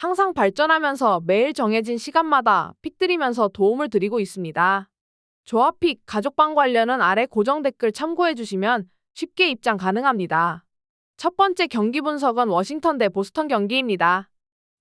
항상 발전하면서 매일 정해진 시간마다 픽 드리면서 도움을 드리고 있습니다. 조합픽, 가족방 관련은 아래 고정 댓글 참고해 주시면 쉽게 입장 가능합니다. 첫 번째 경기 분석은 워싱턴 대 보스턴 경기입니다.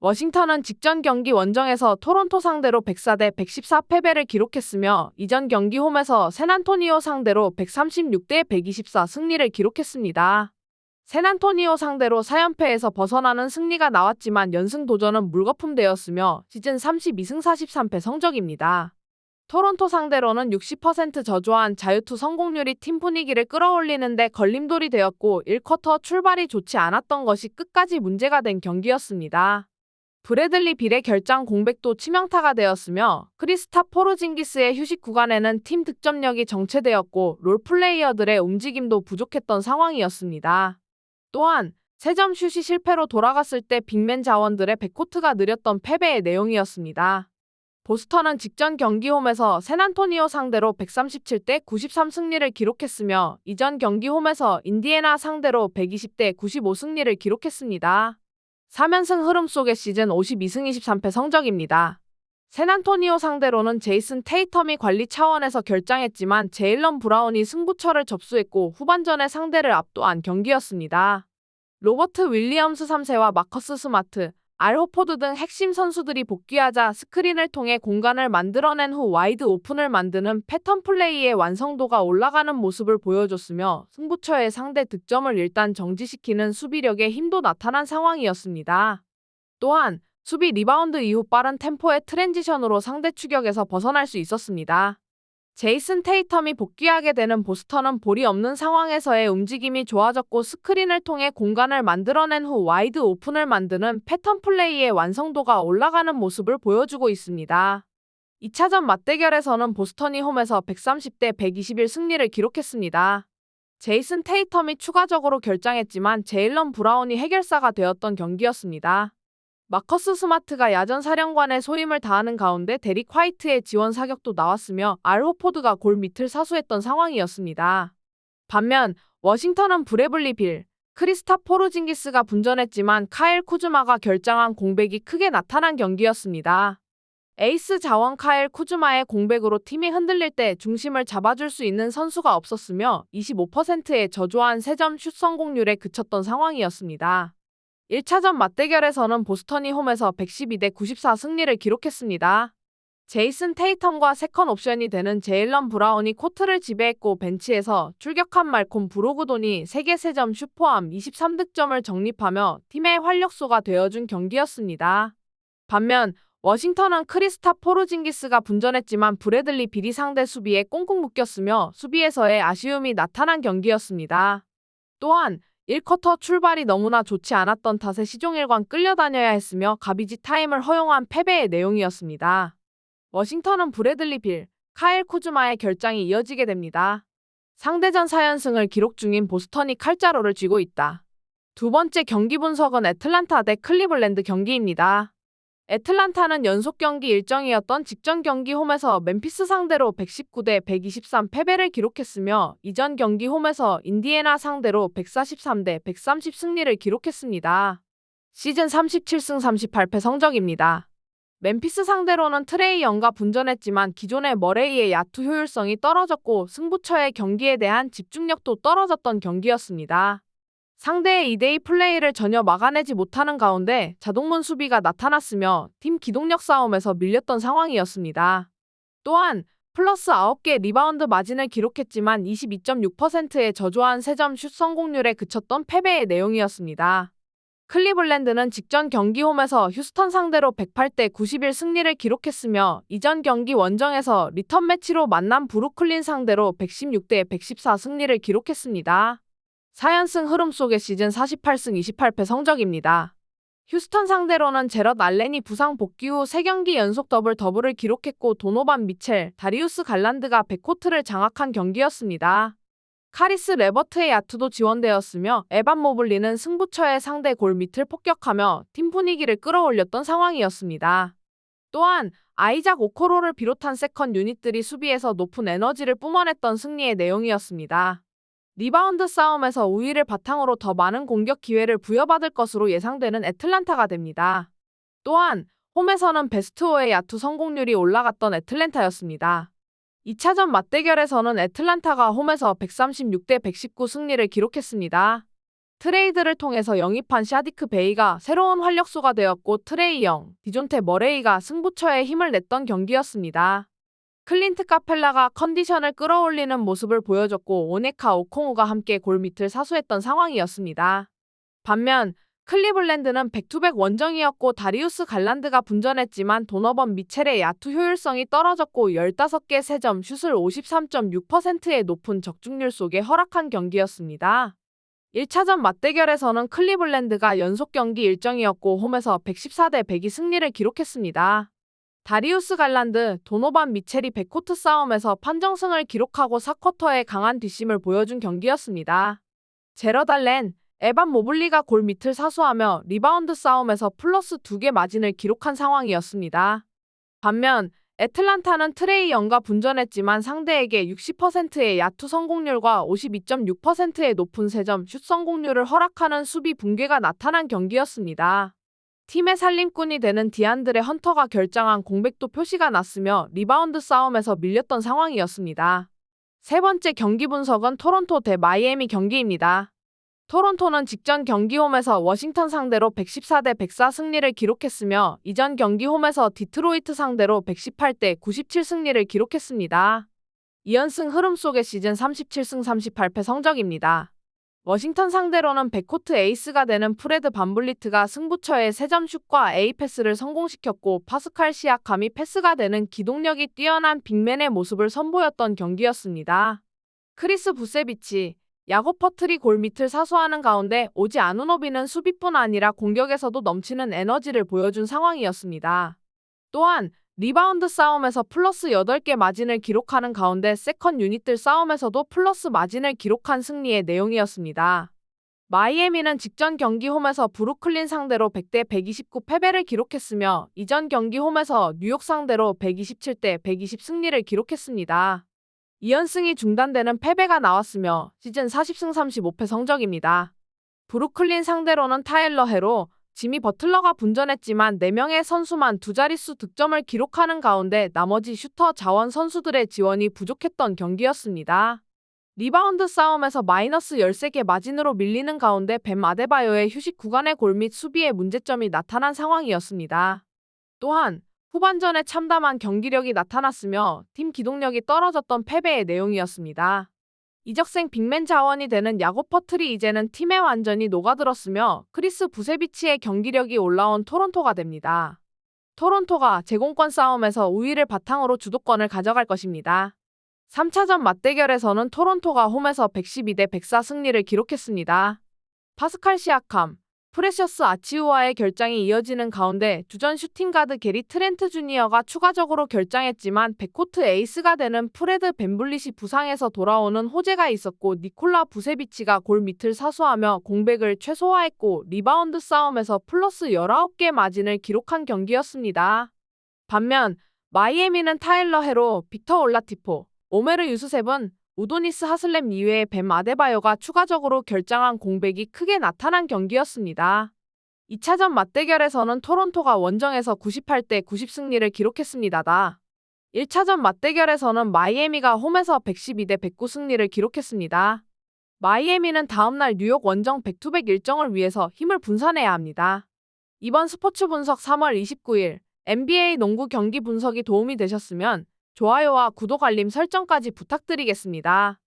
워싱턴은 직전 경기 원정에서 토론토 상대로 104대 114 패배를 기록했으며 이전 경기 홈에서 샌안토니오 상대로 136대 124 승리를 기록했습니다. 샌안토니오 상대로 4연패에서 벗어나는 승리가 나왔지만 연승 도전은 물거품되었으며 시즌 32승 43패 성적입니다. 토론토 상대로는 60% 저조한 자유투 성공률이 팀 분위기를 끌어올리는데 걸림돌이 되었고 1쿼터 출발이 좋지 않았던 것이 끝까지 문제가 된 경기였습니다. 브래들리 빌의 결장 공백도 치명타가 되었으며 크리스타 포르징기스의 휴식 구간에는 팀 득점력이 정체되었고 롤플레이어들의 움직임도 부족했던 상황이었습니다. 또한 세점 슛이 실패로 돌아갔을 때 빅맨 자원들의 백코트가 느렸던 패배의 내용이었습니다. 보스턴은 직전 경기 홈에서 샌안토니오 상대로 137대 93 승리를 기록했으며 이전 경기 홈에서 인디애나 상대로 120대 95 승리를 기록했습니다. 3연승 흐름 속의 시즌 52승 23패 성적입니다. 샌안토니오 상대로는 제이슨 테이텀이 관리 차원에서 결장했지만 제일런 브라운이 승부처를 접수했고 후반전에 상대를 압도한 경기였습니다. 로버트 윌리엄스 3세와 마커스 스마트, 알 호포드 등 핵심 선수들이 복귀하자 스크린을 통해 공간을 만들어낸 후 와이드 오픈을 만드는 패턴 플레이의 완성도가 올라가는 모습을 보여줬으며 승부처의 상대 득점을 일단 정지시키는 수비력의 힘도 나타난 상황이었습니다. 또한 수비 리바운드 이후 빠른 템포의 트랜지션으로 상대 추격에서 벗어날 수 있었습니다. 제이슨 테이텀이 복귀하게 되는 보스턴은 볼이 없는 상황에서의 움직임이 좋아졌고 스크린을 통해 공간을 만들어낸 후 와이드 오픈을 만드는 패턴 플레이의 완성도가 올라가는 모습을 보여주고 있습니다. 2차전 맞대결에서는 보스턴이 홈에서 130대 121 승리를 기록했습니다. 제이슨 테이텀이 추가적으로 결장했지만 제일런 브라운이 해결사가 되었던 경기였습니다. 마커스 스마트가 야전 사령관의 소임을 다하는 가운데 데릭 화이트의 지원 사격도 나왔으며 알 호포드가 골 밑을 사수했던 상황이었습니다. 반면 워싱턴은 브레블리 빌, 크리스타 포르징기스가 분전했지만 카일 쿠즈마가 결장한 공백이 크게 나타난 경기였습니다. 에이스 자원 카일 쿠즈마의 공백으로 팀이 흔들릴 때 중심을 잡아줄 수 있는 선수가 없었으며 25%의 저조한 3점 슛 성공률에 그쳤던 상황이었습니다. 1차전 맞대결에서는 보스턴이 홈에서 112대 94 승리를 기록했습니다. 제이슨 테이텀과 세컨 옵션이 되는 제일런 브라운이 코트를 지배했고 벤치에서 출격한 말콤 브로그돈이 세계 3점 슈 포함 23득점을 정립하며 팀의 활력소가 되어준 경기였습니다. 반면 워싱턴은 크리스타 포르징기스가 분전했지만 브래들리 비리 상대 수비에 꽁꽁 묶였으며 수비에서의 아쉬움이 나타난 경기였습니다. 또한 1쿼터 출발이 너무나 좋지 않았던 탓에 시종일관 끌려다녀야 했으며 가비지 타임을 허용한 패배의 내용이었습니다. 워싱턴은 브래들리 빌, 카일 쿠즈마의 결장이 이어지게 됩니다. 상대전 4연승을 기록 중인 보스턴이 칼자루를 쥐고 있다. 두 번째 경기 분석은 애틀란타 대 클리블랜드 경기입니다. 애틀란타는 연속 경기 일정이었던 직전 경기 홈에서 멤피스 상대로 119대 123 패배를 기록했으며 이전 경기 홈에서 인디애나 상대로 143대 130 승리를 기록했습니다. 시즌 37승 38패 성적입니다. 멤피스 상대로는 트레이 영과 분전했지만 기존의 머레이의 야투 효율성이 떨어졌고 승부처의 경기에 대한 집중력도 떨어졌던 경기였습니다. 상대의 2대2 플레이를 전혀 막아내지 못하는 가운데 자동문 수비가 나타났으며 팀 기동력 싸움에서 밀렸던 상황이었습니다. 또한 플러스 9개 리바운드 마진을 기록했지만 22.6%의 저조한 3점 슛 성공률에 그쳤던 패배의 내용이었습니다. 클리블랜드는 직전 경기 홈에서 휴스턴 상대로 108대 91 승리를 기록했으며 이전 경기 원정에서 리턴 매치로 만난 브루클린 상대로 116대 114 승리를 기록했습니다. 4연승 흐름 속의 시즌 48승 28패 성적입니다. 휴스턴 상대로는 제럿 알렌이 부상 복귀 후 3경기 연속 더블 더블을 기록했고 도노반 미첼, 다리우스 갈란드가 백코트를 장악한 경기였습니다. 카리스 레버트의 야투도 지원되었으며 에반 모블리는 승부처의 상대 골 밑을 폭격하며 팀 분위기를 끌어올렸던 상황이었습니다. 또한 아이작 오코로를 비롯한 세컨 유닛들이 수비에서 높은 에너지를 뿜어냈던 승리의 내용이었습니다. 리바운드 싸움에서 우위를 바탕으로 더 많은 공격 기회를 부여받을 것으로 예상되는 애틀란타가 됩니다. 또한 홈에서는 베스트호의 야투 성공률이 올라갔던 애틀랜타였습니다. 2차전 맞대결에서는 애틀란타가 홈에서 136대 119 승리를 기록했습니다. 트레이드를 통해서 영입한 샤디크 베이가 새로운 활력소가 되었고 트레이 영, 디존테 머레이가 승부처에 힘을 냈던 경기였습니다. 클린트 카펠라가 컨디션을 끌어올리는 모습을 보여줬고 오네카 오콩우가 함께 골밑을 사수했던 상황이었습니다. 반면 클리블랜드는 백투백 원정이었고 다리우스 갈란드가 분전했지만 도너번 미첼의 야투 효율성이 떨어졌고 15개 3점 슛을 53.6%의 높은 적중률 속에 허락한 경기였습니다. 1차전 맞대결에서는 클리블랜드가 연속 경기 일정이었고 홈에서 114대 102 승리를 기록했습니다. 다리우스 갈란드, 도노반 미첼이 백코트 싸움에서 판정승을 기록하고 4쿼터에 강한 뒷심을 보여준 경기였습니다. 제러달렌, 에반 모블리가 골 밑을 사수하며 리바운드 싸움에서 플러스 2개 마진을 기록한 상황이었습니다. 반면 애틀란타는 트레이 영과 분전했지만 상대에게 60%의 야투 성공률과 52.6%의 높은 3점 슛 성공률을 허락하는 수비 붕괴가 나타난 경기였습니다. 팀의 살림꾼이 되는 디안드레 헌터가 결정한 공백도 표시가 났으며 리바운드 싸움에서 밀렸던 상황이었습니다. 세 번째 경기 분석은 토론토 대 마이애미 경기입니다. 토론토는 직전 경기 홈에서 워싱턴 상대로 114대 104 승리를 기록했으며 이전 경기 홈에서 디트로이트 상대로 118대 97 승리를 기록했습니다. 2연승 흐름 속의 시즌 37승 38패 성적입니다. 워싱턴 상대로는 백코트 에이스가 되는 프레드 반블리트가 승부처의 3점 슛과 A 패스를 성공시켰고 파스칼 시아캄이 패스가 되는 기동력이 뛰어난 빅맨의 모습을 선보였던 경기였습니다. 크리스 부세비치, 야고 퍼트리 골 밑을 사수하는 가운데 오지 아누노비는 수비뿐 아니라 공격에서도 넘치는 에너지를 보여준 상황이었습니다. 또한 리바운드 싸움에서 플러스 8개 마진을 기록하는 가운데 세컨 유닛들 싸움에서도 플러스 마진을 기록한 승리의 내용이었습니다. 마이애미는 직전 경기 홈에서 브루클린 상대로 100대 129 패배를 기록했으며 이전 경기 홈에서 뉴욕 상대로 127대 120 승리를 기록했습니다. 2연승이 중단되는 패배가 나왔으며 시즌 40승 35패 성적입니다. 브루클린 상대로는 타일러 해로, 지미 버틀러가 분전했지만 4명의 선수만 두 자릿수 득점을 기록하는 가운데 나머지 슈터 자원 선수들의 지원이 부족했던 경기였습니다. 리바운드 싸움에서 마이너스 13개 마진으로 밀리는 가운데 뱀 아데바요의 휴식 구간의 골 및 수비에 문제점이 나타난 상황이었습니다. 또한 후반전에 참담한 경기력이 나타났으며 팀 기동력이 떨어졌던 패배의 내용이었습니다. 이적생 빅맨 자원이 되는 야고 퍼틀이 이제는 팀에 완전히 녹아들었으며 크리스 부세비치의 경기력이 올라온 토론토가 됩니다. 토론토가 제공권 싸움에서 우위를 바탕으로 주도권을 가져갈 것입니다. 3차전 맞대결에서는 토론토가 홈에서 112대 104 승리를 기록했습니다. 파스칼 시아캄, 프레셔스 아치우와의 결장이 이어지는 가운데 주전 슈팅가드 게리 트렌트 주니어가 추가적으로 결장했지만 백코트 에이스가 되는 프레드 벤블릿이 부상에서 돌아오는 호재가 있었고 니콜라 부세비치가 골 밑을 사수하며 공백을 최소화했고 리바운드 싸움에서 플러스 19개 마진을 기록한 경기였습니다. 반면 마이애미는 타일러 헤로, 빅터 올라티포, 오메르 유스셉은 우도니스 하슬렘 이외에 뱀 아데바요가 추가적으로 결장한 공백이 크게 나타난 경기였습니다. 2차전 맞대결에서는 토론토가 원정에서 98대 90 승리를 기록했습니다. 1차전 맞대결에서는 마이애미가 홈에서 112대 109 승리를 기록했습니다. 마이애미는 다음날 뉴욕 원정 백투백 일정을 위해서 힘을 분산해야 합니다. 이번 스포츠 분석 3월 29일 NBA 농구 경기 분석이 도움이 되셨으면 좋아요와 구독 알림 설정까지 부탁드리겠습니다.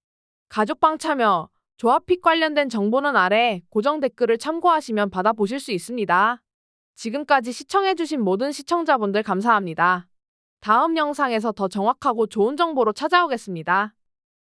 가족방 참여, 조합픽 관련된 정보는 아래 고정 댓글을 참고하시면 받아보실 수 있습니다. 지금까지 시청해주신 모든 시청자분들 감사합니다. 다음 영상에서 더 정확하고 좋은 정보로 찾아오겠습니다.